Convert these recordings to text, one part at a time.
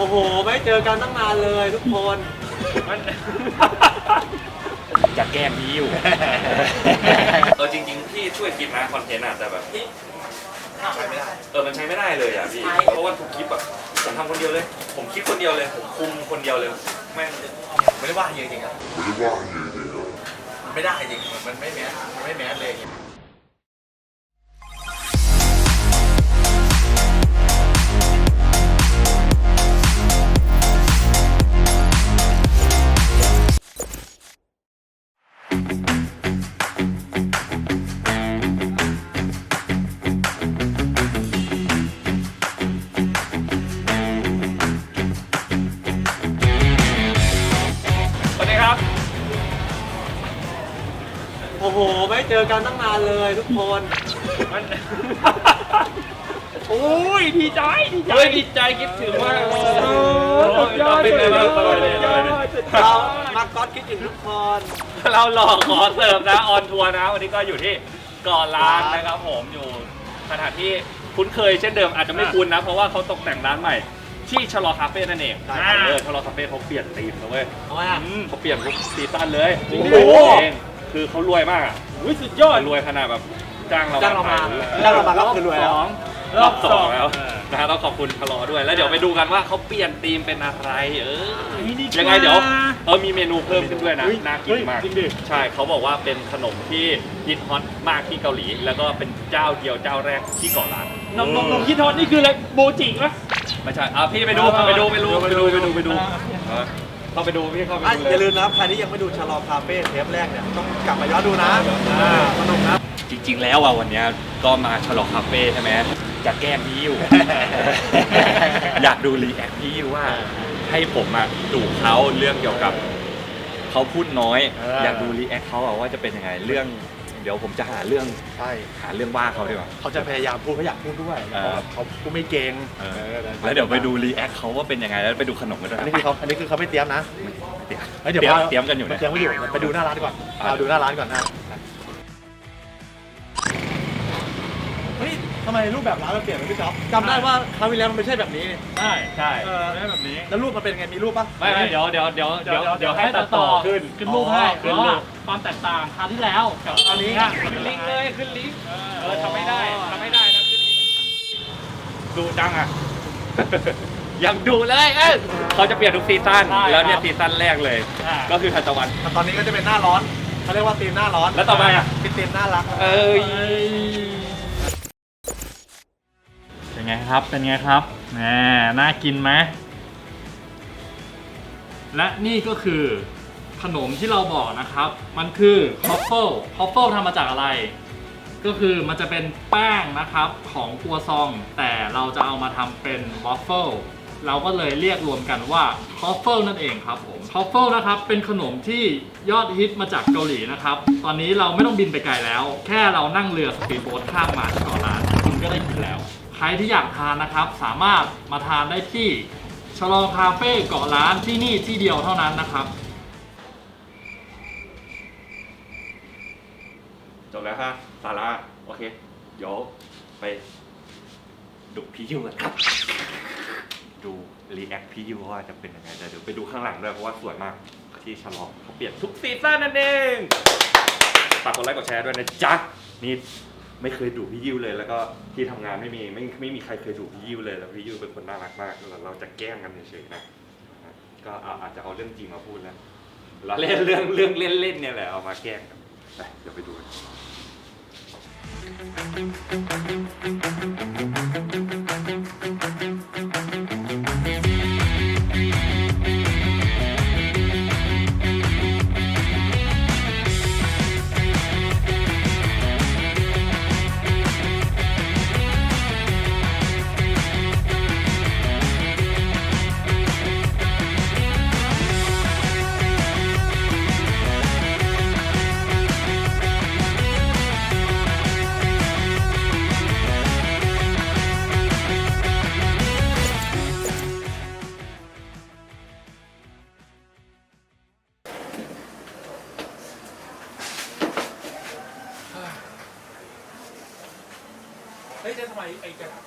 โอ้โห ไม่เจอกันตั้งนานเลยทุกคนจะแกล้งพี่อยู่ เออจริงๆพี่ช่วยคิดนะคอนเทนต์อะแต่แบบพี่ใช้ไม่ได้ เออมันใช้ไม่ได้เลยอะพี่ เพราะว่าทุกคลิปอะผมทำคนเดียวเลย ผมคิดคนเดียวเลย ผมคุมคนเดียวเลย แม่งไม่ได้ว่าจริงๆอะมันไม่ได้จริงมันไม่แมสมันไม่แมสเลย ไม่เจอกันตั้งนานเลยทุกคนโอ้ยดีใจดีใจ เฮ้ยดีใจคิดถึงมากเลยสุดยอดเป็นไงบ้างสุดยอดเป็นไงบ้างเรามาก๊อตคิดถึงทุกคน เราหลอกขอเสิร์ฟนะออนทัวร์นะ วันนี้ก็อยู่ที่เก่อนร้านนะครับผมอยู่สถานที่คุ้นเคยเช่นเดิมอาจจะไม่คุ้นนะ เพราะว่าเขาตกแต่งร้านใหม่ ที่ชะลอคาเฟ่นั่นเองใช่ครับ เออชะลอคาเฟ่เขาเปลี่ยนธีมนะเว้ยเอาไว้อะอืมเขาเปลี่ยนทุกซีซั่นเลยจริงดิโอ้โหเอง คือเขารวยมากอะอุ้ยสุดยอดรวยขนาดแบบจ้างเราจ้างเรามาถ่ยจ้างเรามาก็คือรวยแล้วสองรอบสองแล้วนะฮะต้องขอบคุณชะลอด้วยแล้วเดี๋ยวไปดูกันว่าเขาเปลี่ยนธีมเป็นอะไรเออนี่ดีกว่ายังไงเดี๋ยวเออมีเมนูเพิ่มขึ้นด้วยนะเฮ้ยน่ากินมากเฮ้ยจริงดิ ใช่เขาบอกว่าเป็นขนมที่ฮิตฮอตมากที่เกาหลี แล้วก็เป็นเจ้าเดียวเจ้าแรกที่เกาะล้านนมนมนมคิดทอดนี่คืออะไรโบจิกปะ ไม่ใช่อะพี่ไปดูไปดูไปดูไปดูไปดูไปดู เออ เข้าไปดูพี่เข้าไปอะดูอย่าเลลืย มนะครับใครที่ยังไม่ดูชะลอคาเฟ่เทปแรกเนี่ยต้องกลับมาย้อนดูนะอ่าสนุกนะ จริง ๆ แล้วอะวันเนี้ยก็มาฉลองคาเฟ่ใช่ไหมจะแกล้งพี่อยู่ อยากดูรีแอคพี่อยู่ว่า ให้ผมอะดูเขาเรื่องเกี่ยวกับเขาพูดน้อย เออออ ยากดูรีแอคเขาอะว่าจะเป็นยังไงเรื่อง เดี๋ยวผมจะหาเรื่องใช่หาเรื่องว่าเขาดีกว่า เขาจะพยายามพูดเขาอยากพูดด้วยเออเพราะแบบเขาพูดไม่เก่งเออเออแล้วเดี๋ยวไปดูรีแอคเขาว่าเป็นยังไงแล้วไปดูขนมกันด้วยอันนี้คือเขาอันนี้คือเขาไม่เตรียมนะ เตรียมเฮ้ยเตรียมเตรียมกันอยู่เตรีเนี่ยมไม่อยู่ไปดูหน้าร้านดีกว่าอะเอาดูหน้าร้านก่อนนะำไมรูปแบบร้านมันเปลี่ยนไปพี่จ๊อบจำได้ว่าคราวที่แล้วมันไม่ใช่แบบนี้นี่ใช่ใช่เออได้แบบนี้ แล้วรูปมันเป็นไง มีรูปปะไม่ไม่เดี๋ยวเดี๋ยวเดี๋ยวเดี๋ยวเดี๋ยวให้ตัดต่อขึ้นขึ้นรูปให้ขึ้นเพราะรูว่าปความแตกต่างคราวที่แล้วกับคราวนี้ขึ้นลิงก์เลยขึ้นลิงก์เออทำไม่ได้ทำไม่ได้นะขึ้นลิงก์ดูจังอะยังดูเลยเอ้ยเขาจะเปลี่ยนทุกซีซั่นแล้วเนี่ยซีซั่นแรกเลยอ่าก็คือทันตะวันตอนนี้ก็จะเป็นหน้าร้อนเขาเรียกว่าธีมหน้าร้อนแล้วต่อไปอะเป็นธีมน่ารักเอ้ย เป็นไงครับ เป็นไงครับแหมน่ากินไหม และนี่ก็คือขนมที่เราบอกนะครับ มันคือคอฟเฟิลคอฟเฟิลทำมาจากอะไร ก็คือมันจะเป็นแป้งนะครับของครัวซอง แต่เราจะเอามาทำเป็นวอฟเฟิลเราก็เลยเรียกรวมกันว่าคอฟเฟิลนั่นเองครับผมคอฟเฟิลนะครับเป็นขนมที่ยอดฮิตมาจากเกาหลีนะครับ ตอนนี้เราไม่ต้องบินไปไกลแล้ว แค่เรานั่งเรือสปีดโบ๊ทข้ามมาที่เกาะล้านคุณก็ได้กินแล้ว ครที่อยากทานนะครับ สามารถมาทานได้ที่ชลอคาเฟ่เกาะล้านที่นี่ที่เดียวเท่านั้นนะครับ จบแล้วค่ะสาระโอเค เดี๋ยวไปดูพี่ยูกันครับ ดูรีแอคพี่ยูว่าจะเป็นยังไงแต่เดี๋ยวไปดูข้างหลังด้วยเพราะว่าสวยมากที่ฉลองเขาเปลี่ยนทุกซีซั่นนั่นเองฝากกดไลค์กดแชร์ด้วยนะจ๊ะนี่ ไม่เคยดูพี่ยิวเลย แล้วก็ที่ทำงานไม่มีไม่ไม่มีใครเคยดูพี่ยิวเลย แล้วพี่ยิวเป็นคนน่ารักมากแล้วเราจะแกล้งกันเฉยๆนะก็เอาอาจจะเอาเรื่องจริงมาพูดแล้วเราเล่นเรื่องเรื่องเล่นเล่นๆเนี่ยแหละเอามาแกล้งกันไปเดี๋ยวไปดูกัน้ยจะทำไมไอ้กระดาษ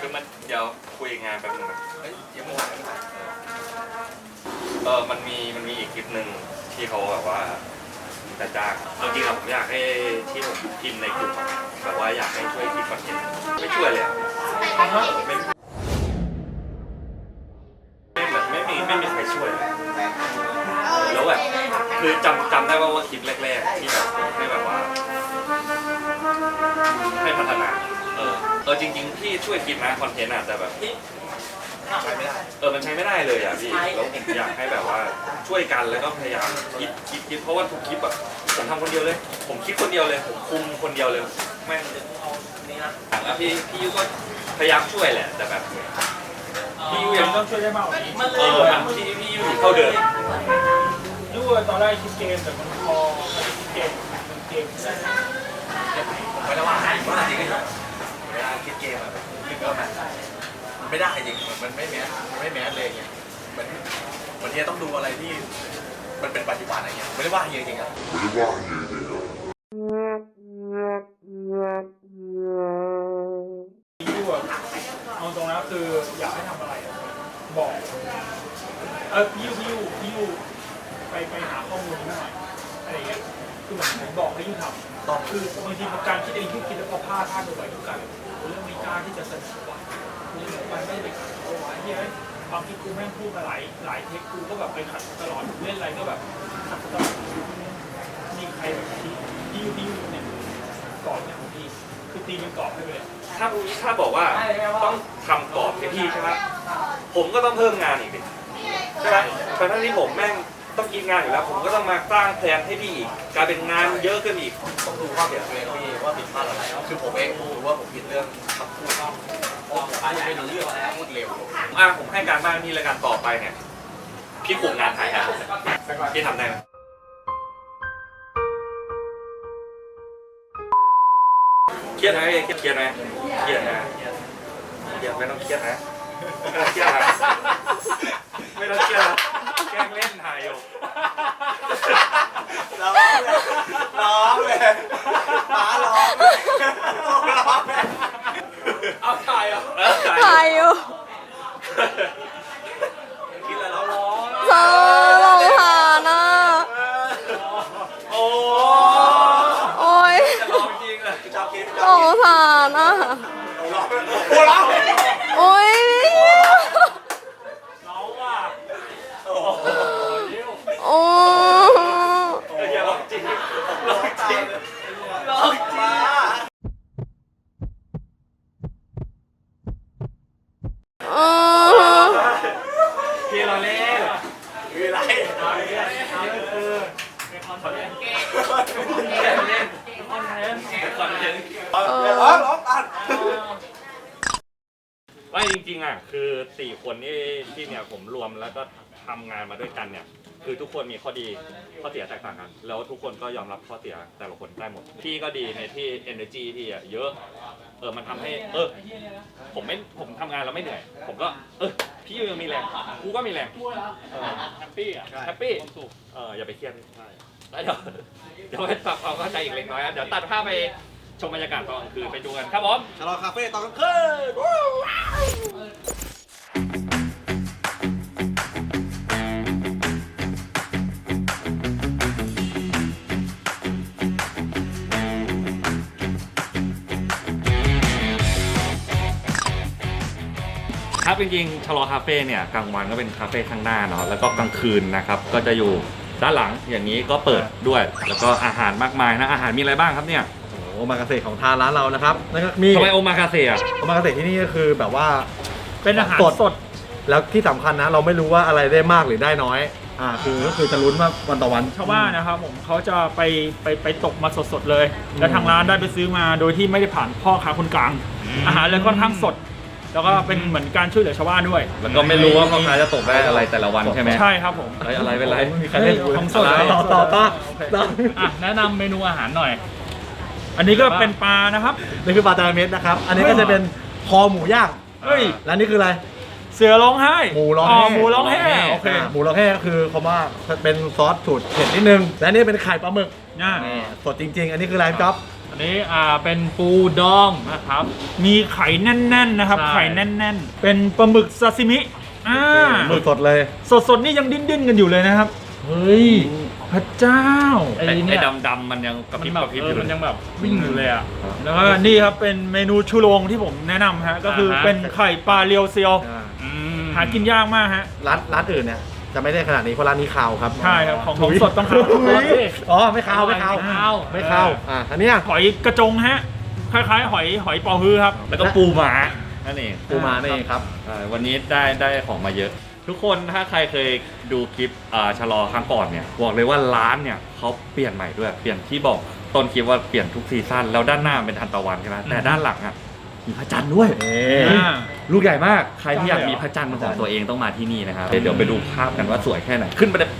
คือมันเดี๋ยวคุยงานแป๊บนึงนะเฮ้ยยังไม่เออมันมีมันมีอีกคลิปหนึ่งที่เขาแบบว่า จะจ้างเอาจริงอะผมอยากให้ที่ผมพิมพ์ในกลุ่มอะแบบว่าอยากให้ช่วยคิดคอนเทนต์ไม่ช่วยเลยอะไม่ไม่เหมือนไม่มีไม่มีใครช่วยเลยแล้วแบบคือจำจำได้ว่าว่าคลิปแรก ๆ ที่แบบให้แบบว่า ให้พัฒนา เออเออจริง ๆ พี่ช่วยคิดนะคอนเทนต์อะแต่แบบ ใช้ไม่ได้ เออมันใช้ไม่ได้เลยอะพี่แล้วผมอยากให้แบบว่าช่วยกันแล้วก็พยายามคิดคิดคิดเพราะว่าทุกคลิปอะผมทำคนเดียวเลย ผมคิดคนเดียวเลยผมคุมคนเดียวเลยแม่งแล้วพี่พี่ยุก็พยายามช่วยแหละแต่แบบพี่ยุยังต้องช่วยได้มากกว่านี้เออมันพี่พี่ยุเท่าเดิมรู้ว่าตอนแรกคิดเกมแต่มันพอคิดเกมมันเกมไม่ได้ไม่ได้ว่าว่าจริงๆเวลาคิดเกมอะคือก็มันมัน ไม่ได้จริงมันไม่แมสมันไม่แมสเลยไงเหมือนเหมือนที่ต้องดูอะไรที่มันเป็นปัจจุบันอะไรเงี้ยไม่ได้ว่าเฮียจริงอะพี่ได้ว่าเอาตรงนะคืออยากให้ทำอะไรอะบอกเออพี่ยูพี่ยูพี่ยูไปไปหาข้อมูลหน่อยอะไรเงี้ยคือเหมือนผมบอกให้ยูทำคือบางทีการคิดเองที่คิดแล้วพอพลาดพลาดบ่อยทุกการเรื่องไม่กล้าที่จะเสนอว่าเรื่องมันไม่ได้ไปขัด เขาไว้เฮ้ยความคิดกูแม่งพูดมาหลายหลายเทคกูก็แบบไปขัดตลอดเล่นอะไรก็แบบขัดตลอดมีใครแบบที่ที่ยูที่ยูเนี่ยกรอบเนี่ยของพี่คือตีเป็นกรอบให้ไปเลยถ้าถ้าบอกว่าต้องทำกรอบให้พี่ใช่ไหมผมก็ต้องเพิ่มงานอีกดิใช่ไหมทั้งที่ผมแม่งต้องกินงานอยู่แล้ว ผมก็ต้องมาสร้างแพลนให้พี่อีกกลายเป็นงานเยอะขึ้นอีกต้องดูความผิดตัวเองพี่ว่าผิดพลาดอะไรคือผมเองผมรู้ว่าผมผิดเรื่องคำพูด เพราะผมพูดไม่รู้เรื่องพูดเร็วอะผมให้การบ้านพี่แล้วกันต่อไปเนี่ยพี่กลุ่มงานถ่ายให้ผมเลยพี่ทำได้ไหมเครียดไหมพี่เครียดไหมเครียดนะเครียดไม่ต้องเครียดนะไม่ต้องเครียดนะไม่ต้องเครียดนะแกล้งเล่นถ่ายอยู่ร้องเลยร้องเลยหมาร้องเลยร้องเลย เอาถ่ายอะถ่ายอยู่คิดอะไรแล้วร้องเธอลง คอนเทนต์ร้องร้องตันไม่จริงๆอะคือสี่คนที่ที่เนี่ยผมรวมแล้วก็ทำงานมาด้วยกันเนี่ย คือทุกคนมีข้อดีข้อเสียแตกต่างกัน แล้วทุกคนก็ยอมรับข้อเสียแต่ละคนได้หมดพี่ก็ดีในที่ energy พี่อะเยอะ เออมันทำให้เออ ผมไม่ผมทำงานแล้วไม่เหนื่อย ผมก็เออพี่ยังมีแรงกูก็มีแรงเออแฮปปี้อะแฮปปี้เอออย่าไปเครียด แล้วเดี๋ยวเดี๋ยวไปปรับความเข้าใจอีกเล็กน้อยนะเดี๋ยวตัดภาพไปชมบรรยากาศตอนกลางคืนไปดูกันครับผมชะลอคาเฟ่ตอนกลางคืนครับจริงๆชะลอคาเฟ่เนี่ยกลางวันก็เป็นคาเฟ่ข้างหน้าเนาะแล้วก็กลางคืนนะครับก็จะอยู่ ด้านหลังอย่างนี้ก็เปิดด้วย แล้วก็อาหารมากมายนะอาหารมีอะไรบ้างครับเนี่ยโอ้โหโอมากาเสะของทางร้านเรานะครับนั่นก็มีทำไมโอมาคาเซ่อะโอมากาเสะที่นี่ก็คือแบบว่าเป็นอาหารสดสดแล้วที่สำคัญนะเราไม่รู้ว่าอะไรได้มากหรือได้น้อยอ่าคือก็คือจะลุ้นว่าวันต่อวันชาวบ้านนะครับผมเขาจะไปไปไปตกมาสดๆเลย แล้วทางร้านได้ไปซื้อมาโดยที่ไม่ได้ผ่านพ่อค้าคนกลาง อาหารเลยค่อนข้างสด แล้วก็เป็นเหมือนการช่วยเหลือชาวบ้านด้วยแล้วก็ไม่รู้ว่าพ่อค้าจะตกได้อะไรแต่ละวันใช่ไหมใช่ครับผมเฮ้ยอะไรเป็นไรไม่มีใครเล่นของสดต่อต่อต่อต่อต่ออะแนะนำเมนูอาหารหน่อย อันนี้ก็เป็นปลานะครับ นี่คือปลาจาระเม็ดนะครับ อันนี้ก็จะเป็นคอหมูย่างเฮ้ย แล้วนี่คืออะไร เสือร้องไห้หมูร้องแห้หมูร้องแห้โอเคอ่าหมูร้องแห้ก็คือเขาว่าเป็นซอสสูตรเผ็ดนิดนึง และนี่เป็นไข่ปลาหมึก น่านี่สดจริง ๆ อันนี้คืออะไรครับจ๊ อบอันนี้อ่าเป็นปูดองนะครับ มีไข่แน่น ๆ นะครับ ใช่ ไข่แน่น ๆ เป็นปลาหมึกซาซิมิอ่าสดๆเลย สดๆนี่ยังดิ้นๆกันอยู่เลยนะครับ เฮ้ย พระเจ้า ไอ้ไอ้เนี่ยดำดำๆมันยังกระพมัรินบแบกบระพริบเอออยู่มันเลยยังแบบวิ่งอยู่เลยอะ แล้วก็นี่ครับเป็นเมนูชูโรงที่ผมแนะนำฮะก็คือเป็นไข่ปลาเรียวเซียว อืมหากินยากมากฮะ ร้านร้านอื่นเนี่ย จะไม่ได้ขนาดนี้เพราะร้านนี้ขาวครับใช่ครับของของสดต้องขาวอ๋อไม่ขาวไม่ขาวไม่ขาวไม่ขาวอะอันเนี้ยหอยกระจงฮะคล้ายๆ หอยหอยเป่าฮื้อครับ แล้วก็ปูหมานั่นเองปูมานี่เองครับใช่วันนี้ได้ได้ของมาเยอะ ทุกคนถ้าใครเคยดูคลิปอ่าชะลอครั้งก่อนเนี่ยบอกเลยว่าร้านเนี่ยเขาเปลี่ยนใหม่ด้วยเปลี่ยนที่บอกต้นคลิปว่าเปลี่ยนทุกซีซั่นแล้วด้านหน้าเป็นทันตะวันใช่ไหมแต่ด้านหลังอะ มีพระจันทร์ด้วยอ่า ลูกใหญ่มาก ใครที่อยากใช่เหรอมีพระจันทร์เป็นของตัวเองต้องมาที่นี่นะครับ เดี๋ยวไปดูภาพกันว่าสวยแค่ไหน ขึ้นไปเลย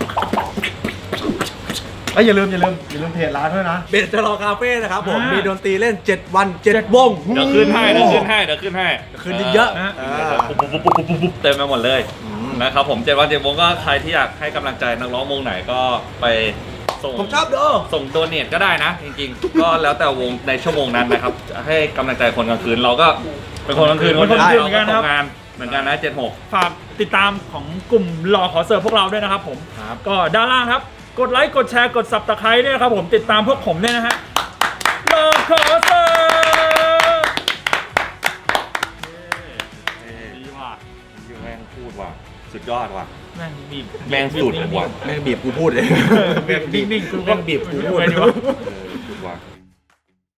เอ้ยอย่าลืมอย่าลืมอย่าลืมเพจร้านด้วยนะ เบสจะรอคาเฟ่นะครับผม อ่ามี มีดนตรีเล่น 7 วัน 7 วง เดี๋ยวขึ้นให้เดี๋ยวขึ้นให้เดี๋ยวขึ้นให้คืนเยอะนะๆเออ่าอปุ๊บปุ๊บปุ๊บปุ๊บปุ๊บปุ๊บเต็มไปหมดเลยนะครับผมเจ็ดวันเจ็ดวงก็ใครที่อยากให้กำลังใจนักร้องวงไหนก็ไป ส่งผมชอบดูส่งตัวเนตก็ได้นะ จริงๆ ก็แล้วแต่วงในชั่วโมงนั้นนะครับ ให้กำลังใจคนกลางคืนเราก็เป็นคนกลางคืนเป็นคนกลางคืนเหมือนกันเราครับทำงานเหมือนกันนะเจ็ดหกฝากติดตามของกลุ่มรอขอเสิร์ฟพวกเราด้วยนะครับผมครับ ก็ด้านล่างครับ กดไลค์กดแชร์กดสับตะไคร้ด้วยนะครับผมติดตามพวกผมด้วยนะฮะรอขอ สุดยอดว่ะ แม่งบีบแม่งสุดว่ะ แม่งบีบกูพูดเลย แม่งนิ่งๆกูก็แม่งบีบกูพูดไปดีวะเออ